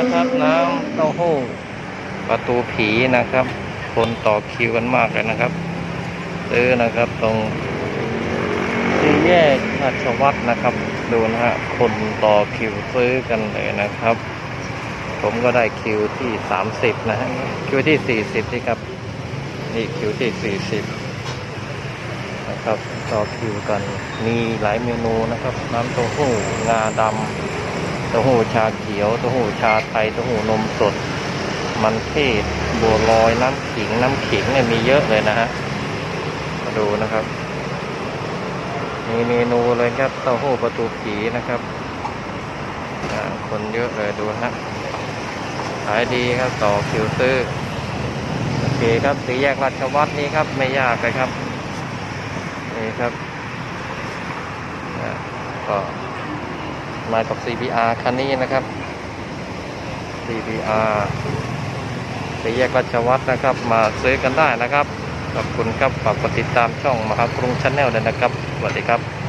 นะครับ น้ำเต้าหู้ประตูผีนะครับ คนต่อคิวกันมากเลยนะครับซื้อนะครับตรงสี่แยกราชวัตรนะครับ ดูนะฮะคนต่อคิวซื้อกันเลยนะครับ ผมก็ได้คิวที่สามสิบนะฮะคิวที่สี่สิบนี่ครับ นี่คิวที่สี่สิบนะครับต่อคิวกันมีหลายเมนูนะครับ น้ำเต้าหู้งาดำ เต้าหู้ชาเขียวเต้าหู้ชาไทยเต้าหู้นมสด มันเทศบัวลอยน้ำขิงน้ำขิงเนี่ยมีเยอะเลยนะฮะมาดูนะครับ มีเมนูเลยครับเต้าหู้ประตูผีนะครับคนเยอะเลยดูฮะขายดีครับต่อคิวซื้อโอเคครับสีแยกราชวัตรนี้ครับไม่ยากเลยครับนี่ครับก็ มากับ CBR คันนี้นะครับ CBR สี่แยกราชวัฒนะครับ มาซื้อกันได้นะครับ ขอบคุณครับฝากกดติดตามช่องมหากรุงชาแนลด้วยนะครับ สวัสดีครับ